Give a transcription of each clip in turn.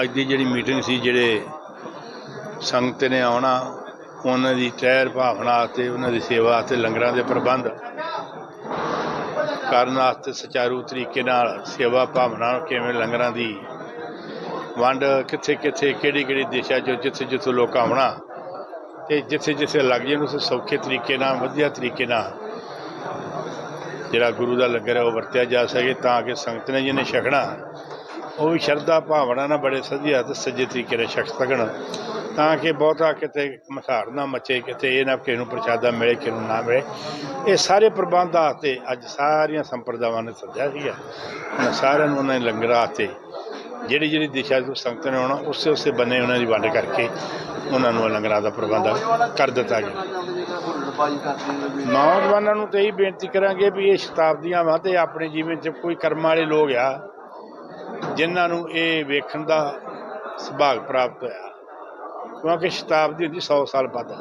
ਅੱਜ ਦੀ ਜਿਹੜੀ ਮੀਟਿੰਗ ਸੀ, ਜਿਹੜੇ ਸੰਗਤ ਨੇ ਆਉਣਾ, ਉਹਨਾਂ ਦੀ ਟਹਿਰ ਭਾਵਨਾ ਤੇ ਉਹਨਾਂ ਦੀ ਸੇਵਾ ਤੇ ਲੰਗਰਾਂ ਦੇ ਪ੍ਰਬੰਧ ਕਰਨ ਵਾਸਤੇ ਸੁਚਾਰੂ ਤਰੀਕੇ ਨਾਲ ਸੇਵਾ ਭਾਵਨਾ ਕਿਵੇਂ ਲੰਗਰਾਂ ਦੀ? ਵੰਡ ਕਿੱਥੇ ਕਿੱਥੇ, ਕਿਹੜੀ ਕਿਹੜੀ ਦਿਸ਼ਾ 'ਚ ਜਿੱਥੇ ਜਿੱਥੇ ਲੋਕ ਆਉਣਾ ਤੇ ਜਿੱਥੇ ਜਿੱਥੇ ਲੱਗ ਜਾਣ, ਉਸ ਸੌਖੇ ਤਰੀਕੇ ਨਾਲ, ਵਧੀਆ ਤਰੀਕੇ ਨਾਲ। ਜਿਹੜਾ ਗੁਰੂ ਦਾ ਲੰਗਰ ਹੈ, ਉਹ ਵਰਤਿਆ ਜਾ ਸਕੇ ਤਾਂ ਕਿ ਸੰਗਤ ਨੇ ਜਿਹਨੇ ਛਕਣਾ ਉਹ ਵੀ ਸ਼ਰਧਾ ਭਾਵਨਾ ਨਾਲ ਬੜੇ ਸਦੀਆ ਤੇ ਸੱਜੇ ਤਰੀਕੇ ਨਾਲ ਛਕ ਸਕਣ ਤਾਂ ਕਿ ਬਹੁਤਾ ਕਿਤੇ ਮਸਾੜ ਨਾ ਮਚੇ, ਕਿਤੇ ਇਹ ਨਾ ਕਿਸੇ ਨੂੰ ਪ੍ਰਸ਼ਾਦਾ ਮਿਲੇ, ਕਿਸੇ ਨੂੰ ਨਾ ਮਿਲੇ। ਇਹ ਸਾਰੇ ਪ੍ਰਬੰਧ ਆਸਤੇ ਅੱਜ ਸਾਰੀਆਂ ਸੰਪਰਦਾਵਾਂ ਨੇ ਸੱਦਿਆ ਸੀਗਾ। ਉਹਨਾਂ ਸਾਰਿਆਂ ਨੂੰ ਉਹਨਾਂ ਨੇ ਲੰਗਰ ਆਸਤੇ ਜਿਹੜੀ ਜਿਹੜੀ ਦਿਸ਼ਾ ਤੋਂ ਸੰਗਤ ਨੇ ਆਉਣਾ, ਉਸੇ ਉਸੇ ਬੰਨੇ ਉਹਨਾਂ ਦੀ ਵੰਡ ਕਰਕੇ ਉਹਨਾਂ ਨੂੰ ਲੰਗਰਾਂ ਦਾ ਪ੍ਰਬੰਧ ਕਰ ਦਿੱਤਾ ਗਿਆ। ਨੌਜਵਾਨਾਂ ਨੂੰ ਤੇ ਇਹ ਬੇਨਤੀ ਕਰਾਂਗੇ ਵੀ ਇਹ ਸ਼ਤਾਬਦੀਆਂ ਵਾ ਤੇ ਆਪਣੇ ਜੀਵਨ 'ਚ ਕੋਈ ਕਰਮ ਵਾਲੇ ਲੋਕ ਆ। ਜਿਨ੍ਹਾਂ ਨੂੰ ਇਹ ਵੇਖਣ ਦਾ ਸੁਭਾਗ ਪ੍ਰਾਪਤ ਹੋਇਆ, ਕਿਉਂਕਿ ਸ਼ਤਾਬਦੀ ਹੁੰਦੀ 100 ਸਾਲ ਬਾਅਦ।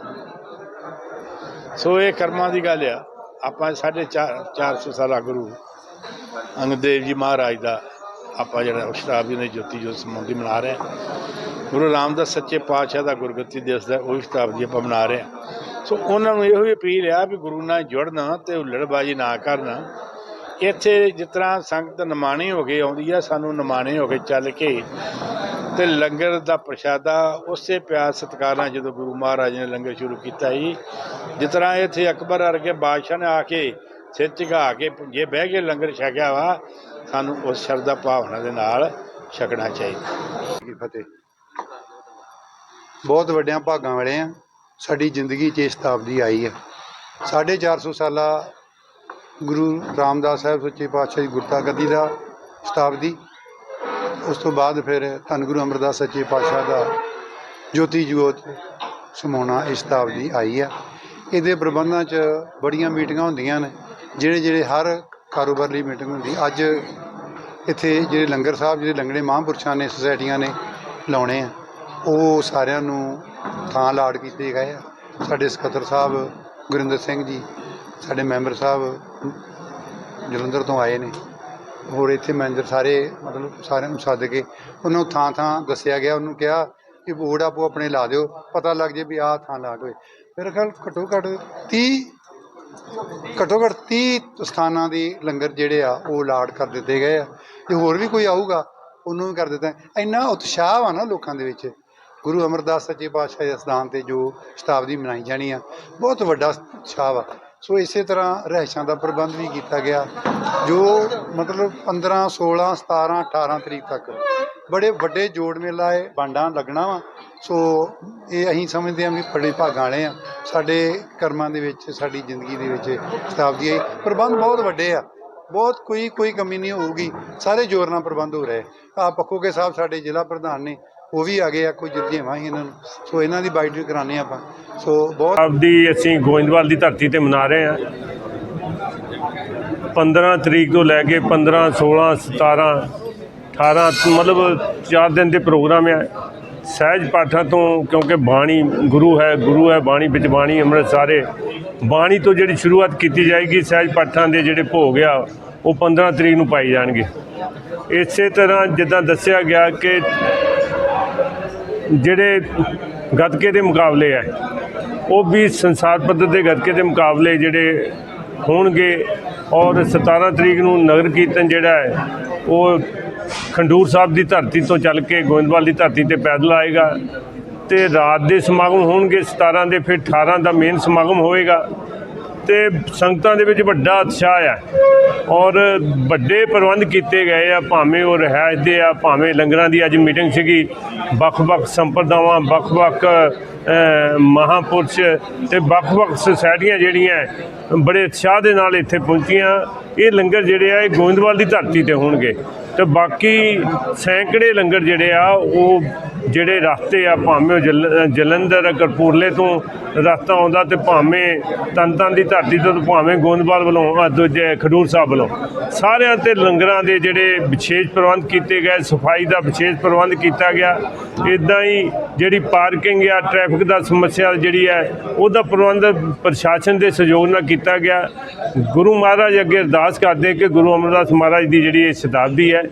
ਸੋ ਇਹ ਕਰਮਾਂ ਦੀ ਗੱਲ ਆ, ਆਪਾਂ ਸਾਢੇ ਚਾਰ 400 ਸਾਲਾ ਗੁਰੂ ਅੰਗਦ ਦੇਵ ਜੀ ਮਹਾਰਾਜ ਦਾ ਆਪਾਂ ਜਿਹੜਾ ਸ਼ਤਾਬਦੀ ਦੇ ਜੋਤੀ ਜੋਤ ਸਮੁੰਦੀ ਮਨਾ ਰਹੇ ਹਾਂ। ਗੁਰੂ ਰਾਮਦਾਸ ਸੱਚੇ ਪਾਤਸ਼ਾਹ ਦਾ ਗੁਰਗੱਤੀ ਦਿਵਸ ਦਾ ਉਹ ਸ਼ਤਾਬਦੀ ਆਪਾਂ ਮਨਾ ਰਹੇ ਹਾਂ। ਸੋ ਉਹਨਾਂ ਨੂੰ ਇਹੋ ਹੀ ਅਪੀਲ ਆ ਵੀ ਗੁਰੂ ਨਾਲ ਜੁੜਨਾ ਤੇ ਹੁੱਲੜਬਾਜੀ ਨਾ ਕਰਨਾ। ਇੱਥੇ ਜਿਸ ਤਰ੍ਹਾਂ ਸੰਗਤ ਨਿਮਾਣੇ ਹੋ ਕੇ ਆਉਂਦੀ ਆ, ਸਾਨੂੰ ਨਿਮਾਣੇ ਹੋ ਕੇ ਚੱਲ ਕੇ ਤੇ ਲੰਗਰ ਦਾ ਪ੍ਰਸ਼ਾਦਾ, ਉਸੇ ਪਿਆਰ ਸਤਿਕਾਰ ਨਾਲ ਜਦੋਂ ਗੁਰੂ ਮਹਾਰਾਜ ਨੇ ਲੰਗਰ ਸ਼ੁਰੂ ਕੀਤਾ ਸੀ ਜਿਸ ਤਰ੍ਹਾਂ ਇੱਥੇ ਅਕਬਰ ਅਰਗੇ ਬਾਦਸ਼ਾਹ ਨੇ ਆ ਕੇ ਸਿਰ ਝੁਕਾ ਕੇ ਜੇ ਬਹਿ ਕੇ ਲੰਗਰ ਛਕਿਆ ਵਾ, ਸਾਨੂੰ ਉਸ ਸ਼ਰਧਾ ਭਾਵਨਾ ਦੇ ਨਾਲ ਛਕਣਾ ਚਾਹੀਦਾ। ਕੀ ਫਤਿਹ। ਬਹੁਤ ਵੱਡਿਆਂ ਭਾਗਾਂ ਵਾਲੇ ਆ, ਸਾਡੀ ਜ਼ਿੰਦਗੀ 'ਚ ਇਹ ਸ਼ਤਾਬਦੀ ਆਈ ਹੈ 450 ਸਾਲਾ ਗੁਰੂ ਰਾਮਦਾਸ ਸਾਹਿਬ ਸੱਚੇ ਪਾਤਸ਼ਾਹ ਦੀ ਗੁਰਤਾ ਗੱਦੀ ਦਾ। ਸ਼ਤਾਬਦੀ ਉਸ ਤੋਂ ਬਾਅਦ ਫਿਰ ਧੰਨ ਗੁਰੂ ਅਮਰਦਾਸ ਸੱਚੇ ਪਾਤਸ਼ਾਹ ਦਾ ਜੋਤੀ ਜੋਤ ਸਮਾਉਣਾ ਇਹ ਸ਼ਤਾਬਦੀ ਆਈ ਆ। ਇਹਦੇ ਪ੍ਰਬੰਧਾਂ 'ਚ ਬੜੀਆਂ ਮੀਟਿੰਗਾਂ ਹੁੰਦੀਆਂ ਨੇ, ਜਿਹੜੇ ਜਿਹੜੇ ਹਰ ਕਾਰੋਬਾਰ ਲਈ ਮੀਟਿੰਗ ਹੁੰਦੀ। ਅੱਜ ਇੱਥੇ ਜਿਹੜੇ ਲੰਗਰ ਸਾਹਿਬ, ਜਿਹੜੇ ਲੰਗੜੇ ਮਹਾਂਪੁਰਸ਼ਾਂ ਨੇ, ਸੁਸਾਇਟੀਆਂ ਨੇ ਲਾਉਣੇ ਆ, ਉਹ ਸਾਰਿਆਂ ਨੂੰ ਥਾਂ ਲਾੜ ਕੀਤੇ ਗਏ ਆ। ਸਾਡੇ ਸਕੱਤਰ ਸਾਹਿਬ ਗੁਰਿੰਦਰ ਸਿੰਘ ਜੀ ਸਾਡੇ ਮੈਂਬਰ ਸਾਹਿਬ ਜਲੰਧਰ ਤੋਂ ਆਏ ਨੇ। ਹੋਰ ਇੱਥੇ ਮੈਨੇਜਰ ਸਾਰੇ ਮਤਲਬ ਸਾਰਿਆਂ ਨੂੰ ਸੱਦ ਕੇ ਉਹਨਾਂ ਨੂੰ ਥਾਂ ਥਾਂ ਦੱਸਿਆ ਗਿਆ। ਉਹਨੂੰ ਕਿਹਾ ਕਿ ਬੋਰਡ ਆਪੋ ਆਪਣੇ ਲਾ ਦਿਓ। ਪਤਾ ਲੱਗ ਜੇ ਵੀ ਆਹ ਥਾਂ ਲਾ ਹੋਏ। ਮੇਰੇ ਖਿਆਲ ਘੱਟੋ ਘੱਟ 30 ਘੱਟੋ ਘੱਟ 30 ਸਥਾਨਾਂ ਦੀ ਲੰਗਰ ਜਿਹੜੇ ਆ, ਉਹ ਲਾਡ ਕਰ ਦਿੱਤੇ ਗਏ ਆ। ਜੇ ਹੋਰ ਵੀ ਕੋਈ ਆਊਗਾ, ਉਹਨੂੰ ਵੀ ਕਰ ਦਿੱਤਾ। ਇੰਨਾ ਉਤਸ਼ਾਹ ਆ ਨਾ ਲੋਕਾਂ ਦੇ ਵਿੱਚ। ਗੁਰੂ ਅਮਰਦਾਸ ਸੱਚੇ ਪਾਤਸ਼ਾਹ ਦੇ ਅਸਥਾਨ ਤੇ ਜੋ ਸ਼ਤਾਬਦੀ ਮਨਾਈ ਜਾਣੀ ਆ, ਬਹੁਤ ਵੱਡਾ ਉਤਸ਼ਾਹ ਆ ਸੋ ਇਸੇ ਤਰ੍ਹਾਂ ਰਹਿਸ਼ਾਂ ਦਾ ਪ੍ਰਬੰਧ ਵੀ ਕੀਤਾ ਗਿਆ, ਜੋ ਮਤਲਬ 15 16 17 18 ਤਰੀਕ ਤੱਕ ਬੜੇ ਵੱਡੇ ਜੋੜ ਮੇਲਾ ਹੈ, ਬਾਂਡਾਂ ਲੱਗਣਾ ਵਾ। ਸੋ ਇਹ ਅਸੀਂ ਸਮਝਦੇ ਹਾਂ ਵੀ ਬੜੇ ਭਾਗਾਂ ਵਾਲੇ ਆ। ਸਾਡੇ ਕਰਮਾਂ ਦੇ ਵਿੱਚ, ਸਾਡੀ ਜ਼ਿੰਦਗੀ ਦੇ ਵਿੱਚ ਸ਼ਤਾਬਦੀ ਆਈ ਪ੍ਰਬੰਧ ਬਹੁਤ ਵੱਡੇ ਆ। ਬਹੁਤ ਕੋਈ ਕੋਈ ਕਮੀ ਨਹੀਂ ਹੋਊਗੀ। ਸਾਰੇ ਜ਼ੋਰ ਨਾਲ ਪ੍ਰਬੰਧ ਹੋ ਰਹੇ। ਆ ਪੱਖੋਕੇ ਸਾਹਿਬ ਸਾਡੇ ਜ਼ਿਲ੍ਹਾ ਪ੍ਰਧਾਨ ਨੇ ਉਹ ਵੀ ਆ ਗਏ ਆ, ਕੋਈ ਜਿੱਤੀਆਂ ਇਹਨਾਂ ਨੂੰ। ਸੋ ਇਹਨਾਂ ਦੀ ਬਾਈਟ ਵੀ ਕਰਾਣੇ ਆਪਾਂ। ਸੋ ਬਹੁਤ ਆਪਦੀ ਅਸੀਂ ਗੋਇੰਦਵਾਲ ਦੀ ਧਰਤੀ ਤੇ ਮਨਾ ਰਹੇ ਹਾਂ। 15 ਤਰੀਕ ਤੋਂ ਲੈ ਕੇ 15 16 17 18 ਮਤਲਬ 4 ਦਿਨ ਦੇ ਪ੍ਰੋਗਰਾਮ ਆ। ਸਹਿਜ ਪਾਠਾਂ ਤੋਂ ਕਿਉਂਕਿ ਬਾਣੀ ਗੁਰੂ ਹੈ ਗੁਰੂ ਹੈ, ਬਾਣੀ ਵਿੱਚ ਬਾਣੀ ਅੰਮ੍ਰਿਤ ਸਾਰੇ ਬਾਣੀ ਤੋਂ ਜਿਹੜੀ ਸ਼ੁਰੂਆਤ ਕੀਤੀ ਜਾਏਗੀ, ਸਹਿਜ ਪਾਠਾਂ ਦੇ ਜਿਹੜੇ ਭੋਗ ਆ, ਉਹ 15 ਤਰੀਕ ਨੂੰ ਪਾਈ ਜਾਣਗੇ। ਇਸੇ ਤਰ੍ਹਾਂ ਜਿੱਦਾਂ ਦੱਸਿਆ ਗਿਆ ਕਿ ਜਿਹੜੇ ਗੱਤਕੇ ਦੇ ਮੁਕਾਬਲੇ ਹੈ ਉਹ ਵੀ ਸੰਸਾਰ ਪੱਧਰ ਦੇ ਗੱਤਕੇ ਦੇ ਮੁਕਾਬਲੇ ਜਿਹੜੇ ਹੋਣਗੇ ਔਰ 17 ਤਰੀਕ ਨੂੰ ਨਗਰ ਕੀਰਤਨ ਜਿਹੜਾ ਹੈ, ਉਹ ਖੰਡੂਰ ਸਾਹਿਬ ਦੀ ਧਰਤੀ ਤੋਂ ਚੱਲ ਕੇ ਗੋਇੰਦਵਾਲ ਦੀ ਧਰਤੀ ਤੇ ਪੈਦਲ ਆਏਗਾ ਤੇ ਰਾਤ ਦੇ ਸਮਾਗਮ ਹੋਣਗੇ 17 ਦੇ ਫਿਰ 18 ਦਾ ਮੇਨ ਸਮਾਗਮ ਹੋਏਗਾ। ਤੇ ਸੰਗਤਾਂ ਦੇ ਵਿੱਚ ਵੱਡਾ ਉਤਸ਼ਾਹ ਹੈ ਔਰ ਵੱਡੇ ਪ੍ਰਬੰਧ ਕੀਤੇ ਗਏ ਆ ਭਾਵੇਂ ਉਹ ਰਿਹਾਇਸ਼ ਦੇ ਆ ਭਾਵੇਂ ਲੰਗਰਾਂ ਦੀ ਅੱਜ ਮੀਟਿੰਗ ਸੀਗੀ ਵੱਖ-ਵੱਖ ਸੰਪਰਦਾਵਾਂ ਵੱਖ-ਵੱਖ ਅ, ਮਹਾਂਪੁਰਸ਼ ਤੇ ਵੱਖ-ਵੱਖ ਸੁਸਾਇਟੀਆਂ ਜਿਹੜੀਆਂ ਬੜੇ ਉਤਸ਼ਾਹ ਦੇ ਨਾਲ ਇੱਥੇ ਪਹੁੰਚੀਆਂ। ਇਹ ਲੰਗਰ ਜਿਹੜੇ ਆ ਇਹ ਗੋਇੰਦਵਾਲ ਦੀ ਧਰਤੀ ਤੇ ਹੋਣਗੇ। ਤੇ ਬਾਕੀ ਸੈਂਕੜੇ ਲੰਗਰ ਜਿਹੜੇ ਆ ਉਹ ਜਿਹੜੇ ਰਸਤੇ ਆ, ਭਾਵੇਂ ਉਹ ਜਲ- ਜਲੰਧਰ ਕਰਪੂਰਲੇ ਤੋਂ ਰਸਤਾ ਆਉਂਦਾ ਤੇ ਭਾਵੇਂ ਤਨਤਨ ਦੀ ਧਰਤੀ ਤੋਂ ਤੇ ਭਾਵੇਂ ਗੋਂਦਵਾਲ ਵੱਲੋਂ ਆਹ ਦੂਜੇ ਖਡੂਰ ਸਾਹਿਬ ਵੱਲੋਂ। ਸਾਰਿਆਂ ਤੇ ਲੰਗਰਾਂ ਦੇ ਜਿਹੜੇ ਵਿਸ਼ੇਸ਼ ਪ੍ਰਬੰਧ ਕੀਤੇ ਗਏ, ਸਫ਼ਾਈ ਦਾ ਵਿਸ਼ੇਸ਼ ਪ੍ਰਬੰਧ ਕੀਤਾ ਗਿਆ। ਇਦਾਂ ਹੀ ਜਿਹੜੀ ਪਾਰਕਿੰਗ ਆ, ਟ੍ਰੈਫਿਕ ਦਾ ਸਮੱਸਿਆ ਜਿਹੜੀ ਹੈ, ਉਹਦਾ ਪ੍ਰਬੰਧ ਪ੍ਰਸ਼ਾਸਨ ਦੇ ਸਹਿਯੋਗ ਨਾਲ ਕੀਤਾ ਗਿਆ। ਗੁਰੂ ਮਹਾਰਾਜ ਅੱਗੇ ਅਰਦਾਸ ਕਰਦੇ ਕਿ ਗੁਰੂ ਅਮਰਦਾਸ ਮਹਾਰਾਜ ਦੀ ਜਿਹੜੀ ਇਹ ਸ਼ਤਾਬਦੀ ਹੈ